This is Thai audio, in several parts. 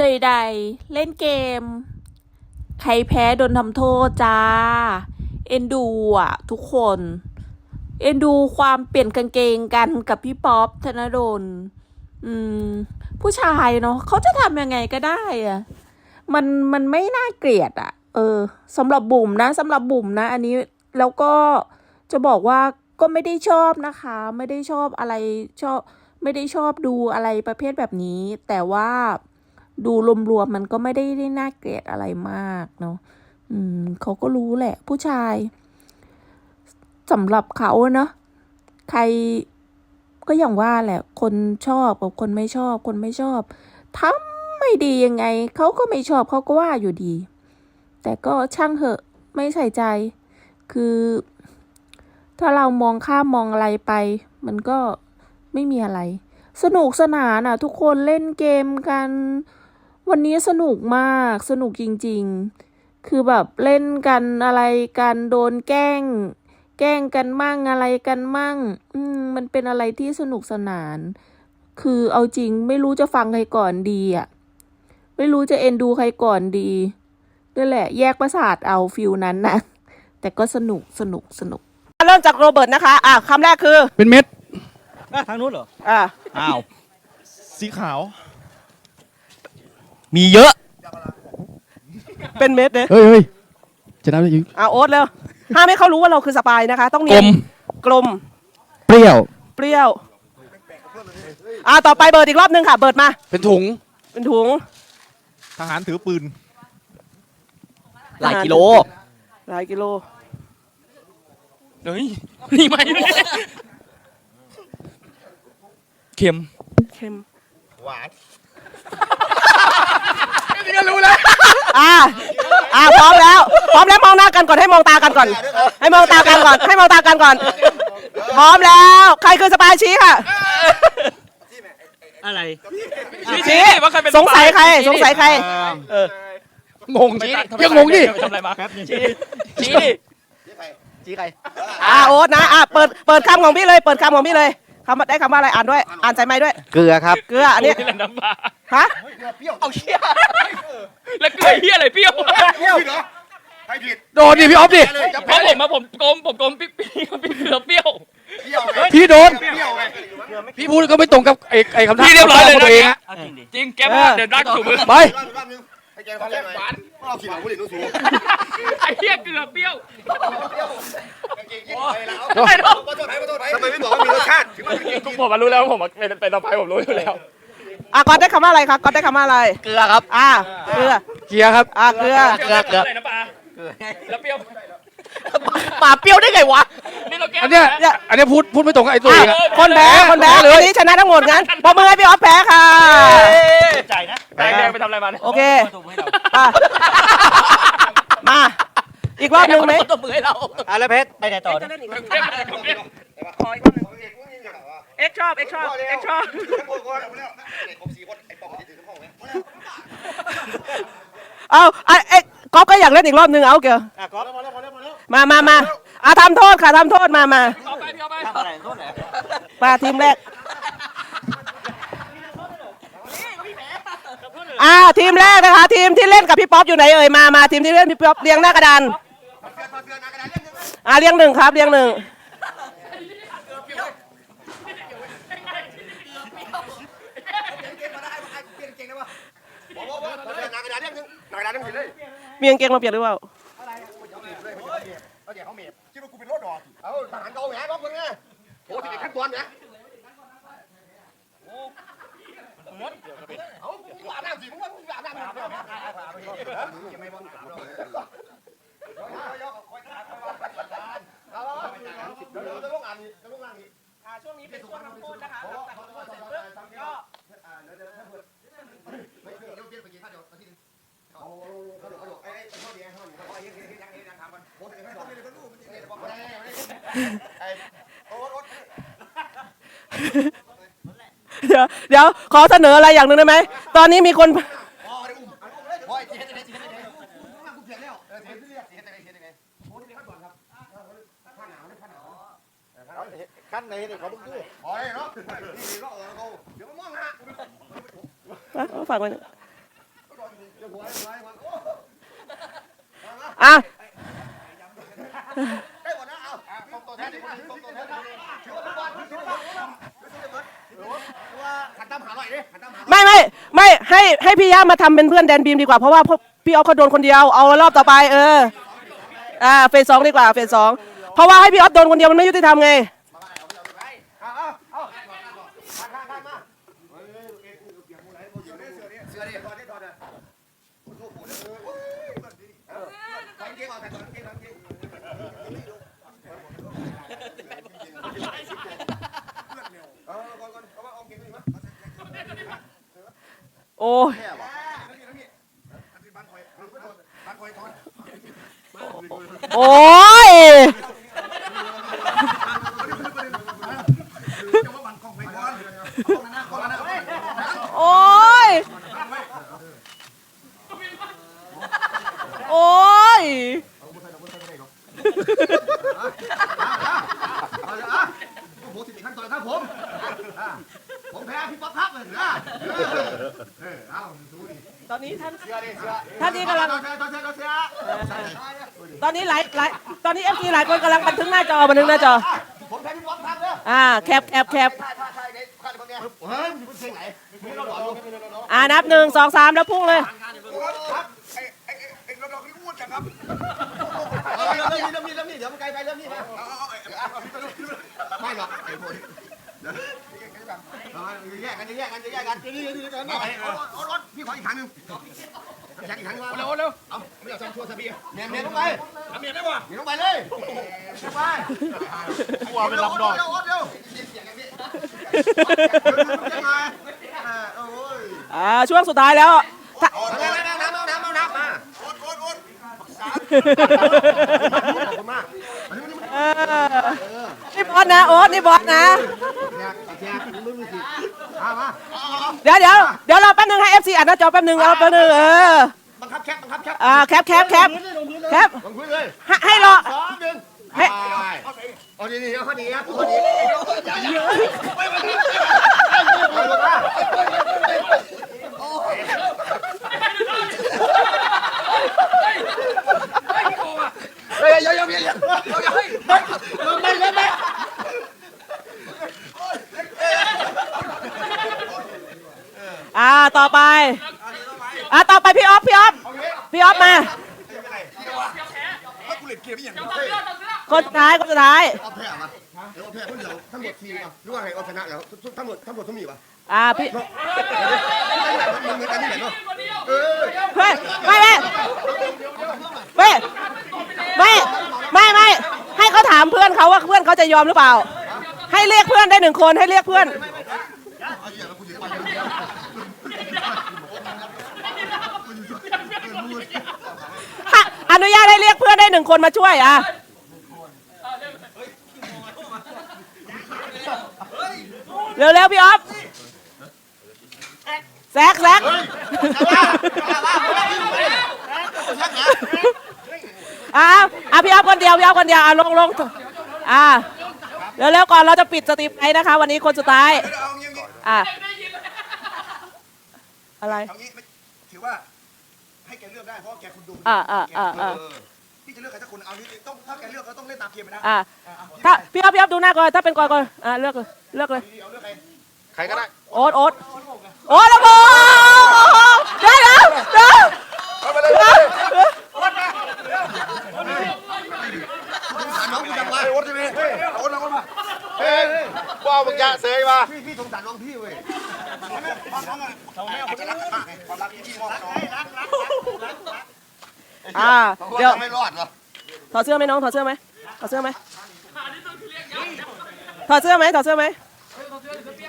ใดๆ เล่นเกม ใครแพ้โดนทำโทษจ้า เอ็นดูอะ ทุกคน เอ็นดูความเปลี่ยนกางเกงกันกับพี่ป๊อปธนดลอืม ผู้ชายเนาะเขาจะทำยังไงก็ได้อะมันมันไม่น่าเกลียดอะเออสำหรับบุ๋มนะสำหรับบุ๋มนะ อันนี้แล้วก็จะบอกว่าก็ไม่ได้ชอบนะคะ ไม่ได้ชอบอะไรชอบ ไม่ได้ชอบดูอะไรประเภทแบบนี้ แต่ว่า ดูรวมๆมันก็ไม่ได้ได้น่าเกลียดอะไรมากเนาะอืมเขาก็รู้แหละ ผู้ชายสำหรับเขาเนาะใครก็อย่างว่าแหละ คนชอบกับคนไม่ชอบ คนไม่ชอบทำไม่ดียังไงเขาก็ไม่ชอบเขาก็ว่าอยู่ดี แต่ก็ช่างเหอะไม่ใส่ใจ คือ ถ้าเรามองข้ามมองอะไรไป มันก็ไม่มีอะไร สนุกสนานอะ ทุกคนเล่นเกมกัน วันนี้สนุกมากสนุกจริง ๆ คือแบบเล่นกันอะไรกันโดนแกล้ง แกล้งกันมั่งอะไรกันมั่ง อืมมันเป็นอะไรที่สนุกสนาน คือเอาจริงไม่รู้จะฟังใครก่อนดีอะ ไม่รู้จะเอ็นดูใครก่อนดีนั่นแหละ แยกประสาทเอาฟิลนั้นนะแต่ก็สนุกสนุกสนุก เริ่มจากโรเบิร์ตนะคะ อะคำแรกคือ เป็นเม็ด อะทางนู้นเหรอ อะ อ้าว สีขาว มีเยอะ เป็นเม็ดเนี่ยเฮ้ยเฮ้ยจะนับได้อีกอะโอ๊ตเร็วห้ามให้เขารู้ว่าเราคือสปายนะคะ ต้องเนีกลยนมกลม เปรี้ยว เปรี้ยว อะต่อไปเบิร์ดอีกรอบหนึงค่ะ เบิร์ดมา เป็นถุงเป็นถุง ทหารถือปืน หลายกิโล หลายกิโล เฮ้ยนี่ไม่เค็ม เค็ม หวาน อะอะพร้อมแล้ว พร้อมแล้วมองหน้ากันก่อนให้มองตากันก่อน ให้มองตากันก่อน ให้มองตากันก่อน พร้อมแล้ว ใครคือสปายชี้ค่ะอะไรชี้ว่าใครเป็นสงสัยใคร สงสัยใครงงดิยังงงดิทำอะไรมาครับชี้ชี้ชี้ใครอะโอ๊ตนะอะเปิดเปิดคำของพี่เลย เปิดคำของพี่เลย คำว่าได้คำว่าอะไรอ่านด้วย อ่านใส่ไม้ด้วย เกลือครับ เกลืออันนี้นี่แหละน้ำปลาฮะเอาเชี่ยแล้วเกลือเฮียอะไรเปรี้ยวโดนดิพี่ออฟดิเพราะผมมาผมกลมผมกลมปิ๊บปิ๊บปิ๊บเกลือเปรี้ยวพี่โดนพี่พูดก็ไม่ตรงกับไอ้ไอ้คำท้าพี่เรียบร้อยเลยขงตัวเองอะ จริงแกบอกเดี๋ยวรักถูกมือไปไอ้เฮียเกลือเปรี้ยว ทำไมไม่บอกว่ามีรสชาติถึงมันกินผมมารู้แล้วผมเป็นเป็นต่อไปผมรู้อยู่แล้ว อะก๊อตได้คำว่าอะไรครับก๊อตได้คำว่าอะไร เกลือครับ อะเกลือเกียร์ครับ อะเกลือเกลือเกลืออะไรนะปลาแล้วเปรี้ยวปลาเปรี้ยวได้ไงวะ นี่เราแก้อันเนี้ยอันเนี้ยพูดพูดไม่ตรงกับไอ้ตัวเองอะคนแพ้คนแพ้เลยวันนี้ชนะทั้งหมดงั้นปรบมือให้พี่ออฟแพ้ค่ะใจนะแดงแดงไปทำอะไรมาเนี่ยโอเคอะมา อีกรอบหนึ่งไหมตบมือให้เราอะแล้วเพชรไปไหนต่อจะเนี่ยเล่นอีกไหมเรียบร้อยผมเรียบขออีกรอบหนึ่งเอ็กซ์ชอบเอ็กซ์ชอบเอ็กซ์ชอบเอาไอ้เอ็กซ์ก๊อฟก็อยากเล่นอีกรอบหนึ่งเอาเกี่ยวอะก๊อฟมาแล้วมาแล้วมาแล้วมามามาอะทำโทษค่ะทำโทษมามาเอาไปพี่เอาไปอะไรโทษไหนมาทีมแรกอ่าทีมแรกนะคะ ทีมที่เล่นกับพี่ป๊อปอยู่ไหนเอ่ยมามาทีมที่เล่นพี่ป๊อปเรียงหน้ากระดาน อ่าเรียงหนึ่งครับเรียงหนึ่งนากระดาษเรื่องนึงนากระดาษเรื่องนึงเลยมีกางเกงมาเปลี่ยนหรือเปล่าเดี๋ยวเขาเมียคิดว่ากูเป็นรถดอกเอาทหารเก่าแหมก๊อฟมึงไงโอ้ที่ขั้นบอลนะเอากูอาบน้ำสิมึงว่ามึงอาบน้ำ มึงจะลงอ่านจะลงอ่านช่วงนี้เป็นช่วงน้ำโทษนะคะตัดโทษเสร็จปุ๊บก็เดี๋ยวเดี๋ยวไปกินข้าวเดี๋ยวอาทิตย์นึงเขาเขาเดี๋ยวเขาเดี๋ยวไอ้เขาเดี๋ยวเขาเขาไอ้ยังยังยังยังทำมันโอ้ยไม่บอกไม่ได้ก็รู้มันจะเนี่ยบอกไม่ได้ไม่ได้ไอ้โอ้โอ้เดี๋ยวเดี๋ยวขอเสนออะไรอย่างหนึ่งได้ไหมตอนนี้มีคน ขั้นไหนเนี่ยเขาต้องดูโอ้ยเนาะนี่ก็เออเขาเดี๋ยวมันมองฮะฝากไว้อะได้หมดนะเอาส่งตัวแทนดีกว่าส่งตัวแทนถือว่าเป็นบอลถือว่าถือว่าขันตั้มหาหน่อยดิขันตั้มหาไม่ไม่ไม่ให้ให้พี่ย่ามาทำเป็นเพื่อนแดนบีมดีกว่าเพราะว่าพวกพี่ออฟเขาโดนคนเดียวเอารอบต่อไปเอออ่าเฟสสองดีกว่าเฟสสองเพราะว่าให้พี่ออฟโดนคนเดียวมันไม่ยุติธรรมไง เอาเอาเอาข้างข้างข้างมาเฮ้ยเอ็งเสียมูไหนเสือเนี่ยเสือเนี่ยเสือเนี่ยถอดเนี่ยถอดเนี่ยโอ้โหเลยโอ้ยเออถอดเกงออกแต่ถอดเกงถอดเกงเออก่อนก่อนเอาว่าเอาเกงนี่มั้ย โอ้ยแค่วะบ้านคอยบ้านคอยถอดโอ้ย จะว่าบ้านคองไปก่อนเอาหน้าก่อนนะ โอ้ยโอ้ย เอาเลยอะโอ้โหสิบขั้นตอนครับผมอะผมแพ้พี่ป๊อปครับเลยนะเออเอาดูดิ ตอนนี้ท่าน เสือดิเสือ ท่านนี้กำลัง เสือเสือเสือ ตอ นนี้หลายหลายตอนนี้เอฟซีหลายคนกำลังบันทึกหน้าจอบันทึกหน้าจอ ผมแพ้พี่ป๊อปครับเนี่ยอ่าแคปแคปแคปใช่ใช่ใช่เนี่ยขั้นตอนเนี้ยเฮ้ยมันเป็นเพลงไหนมึงเราหลอนลูกอ่านับหนึ่งสองสามแล้วพุ่งเลย ครับไอ้ไอ้ไอ้เราเราที่อ้วนจังครับเริ่มนี่เริ่มนี่เริ่มนี่เดี๋ยวมันไกลไปเริ่มนี่มาไม่หรอกไอ้พวกนี้ แยกกันแยกกันแยกกันนี่นี่นี่กันเอาเอารถพี่ขออีกครั้งนึงแยกอีกครั้งนึงมาเร็วเร็วเอาไม่เอาจำชั่วซะพี่เมียเมียลงไปทำเมียได้ป่ะเมียลงไปเลยลงไปกลัวเป็นลำดอกเร็วเร็วเสียงกันพี่ยังไงโอ้ยอ่าช่วงสุดท้ายแล้วถ้าเอาน้ำน้ำน้ำน้ำน้ำน้ำมาโอนโอนโอนขอบคุณมากเออนี่บอสนะโอ๊ตนี่บอสนะ เนี่ยแจกมึงมึงสิเอามา เดี๋ยวเดี๋ยวเดี๋ยวรอแป๊บนึงให้เอฟซีอัดหน้าจอแป๊บนึงเอาแป๊บนึงเออบังคับแคปบังคับแคปอ่าแคปแคปแคปแคปลงพื้นเลยให้ให้รอสองหนึ่งให้เอาดีดีเอาข้อดีครับข้อดีเอาลงมาเฮ้ยเดี๋ยวเดี๋ยวเดี๋ยวเดี๋ยวลงไปลงไป อ่าต่อไป อ่าต่อไปพี่ออฟพี่ออฟพี่ออฟมาคนสุดท้ายคนสุดท้ายเอาแพ้มาเดี๋ยวเอาแพ้คนเดียวทั้งหมดทีมอะรู้ว่าไงเอาชนะแล้วทั้งหมดทั้งหมดทั้งมีป่ะอ่าพี่มันเหมือนกันนี่แหละเนาะเออเฮ้ยไม่ไม่ไม่ไม่ไม่ไม่ให้เขาถามเพื่อนเขาว่าเพื่อนเขาจะยอมหรือเปล่า ให้เรียกเพื่อนได้หนึ่งคนให้เรียกเพื่อนฮะ อนุญาตให้เรียกเพื่อนได้หนึ่งคนมาช่วยอะเร็วๆพี่ออฟแซกแซกอะอะพี่ออฟคนเดียวพี่ออฟคนเดียวอะลงลงอะเร็วๆก่อนเราจะปิดสตรีมไปนะคะ วันนี้คนสุดท้ายอะอะไรถือว่า ให้แกเลือกได้เพราะแกคนดูอะอะอะอะพี่จะเลือกใครสักคนเอานี้ต้องถ้าแกเลือกก็ต้องเล่นตามเกมไปนะอะถ้าพี่ออฟพี่ออฟดูหน้าก่อนถ้าเป็นก่อนก่อนอะเลือกเลยเลือกเลยเอาเลือกใครใครก็ได้ โอ๊ตโอ๊ตโอ๊ตระเบิดเดี๋ยวเดี๋ยวเดี๋ยว เอาไปเลยสารน้องกูจังวะโอ๊ตใช่ไหมโอ๊ตน้องมาเฮ้ยว้าวมึงยะเสยมาพี่พี่สงสารน้องพี่เว้ยน้องอะเขาไม่เอาคนรักมากความรักที่พี่มอบน้องรักรัก อะเดี๋ยวไม่รอดเหรอถอดเสื้อไหมน้องถอดเสื้อไหมถอดเสื้อไหมถอดเสื้อไหมถอดเสื้อไหม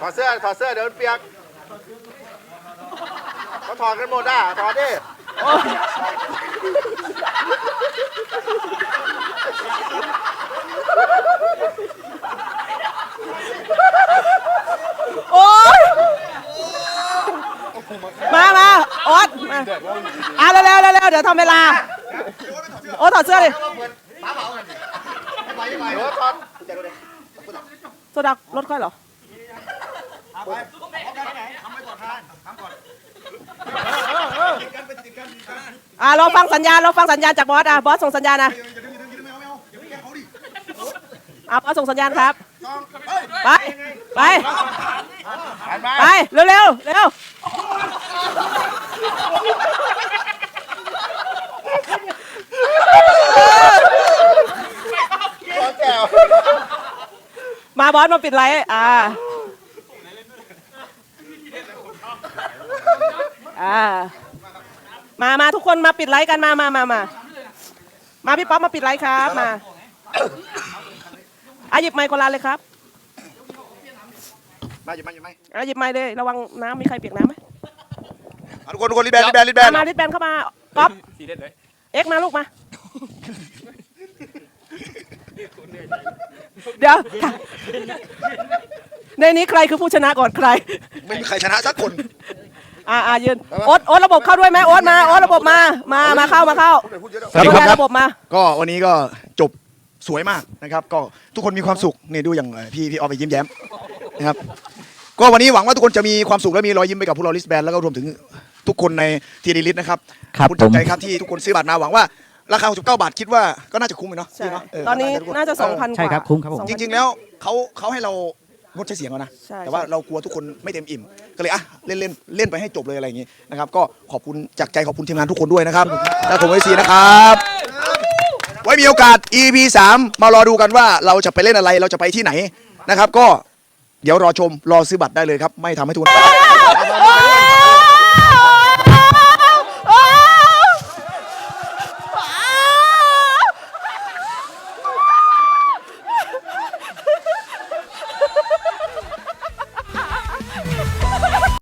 ถอดเสื้อถอดเสื้อเดี๋ยวเปียกเขาถอดกันหมดอะถอดดิโอ๊ยโอ๊ยมามาโอ๊ตมาอะเร็วเร็วเร็วเร็วเดี๋ยวทำเวลา โอ๊ตถอดเสื้อเผากันไปไปเออถอดจะดูดิโซดารถค่อยเหรอไปไปก่อนทานทำก่อนติดกันไปติดกันอ่าเราฟังสัญญาณเราฟังสัญญาณจากบอสอะบอสส่งสัญญาณนะอะบอสส่งสัญญาณครับ ไป ไปไปเร็วเร็วเร็ว บอสมาปิดไลฟ์อ่าอ่า มามาทุกคนมาปิดไลฟ์กันมามามามามาพี่ป๊อปมาปิดไลฟ์ครับมาอะหยิบไมค์คนละเลยครับมาอยู่มาอยู่ไหมอะหยิบไมค์เลยระวังน้ำมีใครเปียกน้ำไหมทุกคนทุกคนรีบแบนรีบแบนรีบแบนมามาลิดแบนเข้ามาป๊อปสีเด็ดเลยเอ็กซ์มาลูกมา เดี๋ยวในนี้ใครคือผู้ชนะก่อนใคร ไม่มีใครชนะสักคน อ่าอ่ายืนโอ๊ตโอ๊ตระบบเข้าด้วยไหมโอ๊ตมาโอ๊ตระบบมา มามาเข้ามาเข้าสวัสดีครับดูแลระบบมา ก็วันนี้ก็จบสวยมากนะครับ ก็ทุกคนมีความสุขนี่ดูอย่างเอ่อพี่พี่ออฟไปยิ้มแย้มนะครับ ก็วันนี้หวังว่าทุกคนจะมีความสุขและมีรอยยิ้มไปกับพวกเราลิสแบนแล้วก็รวมถึงทุกคนในทีดีลิสนะครับครับณจับใจผมครับที่ทุกคนซื้อบัตรมาหวังว่า ราคา69บาทคิดว่าก็น่าจะคุ้มเลยเนาะใช่พี่เนาะเตอนนี้ทุกคน่าจะสองพันกว่าใช่ครับคุ้มครับผม2,000 จริง ๆ แล้วเขาเขาให้เรางดใช้เสียงแล้วนะ ใช่ แต่ว่าเรากลัวทุกคนไม่เต็มอิ่ม ก็เลยอะเล่นเล่นเล่นไปให้จบเลยอะไรอย่างงี้นะครับ ก็ขอบคุณจากใจขอบคุณทีมงานทุกคนด้วยนะครับ และผมไอซีนะครับ ไว้มีโอกาส EP 3 มารอดูกันว่าเราจะไปเล่นอะไรเราจะไปที่ไหนนะครับ ก็เดี๋ยวรอชมรอซื้อบัตรได้เลยครับ ไม่ทำให้ทุกคน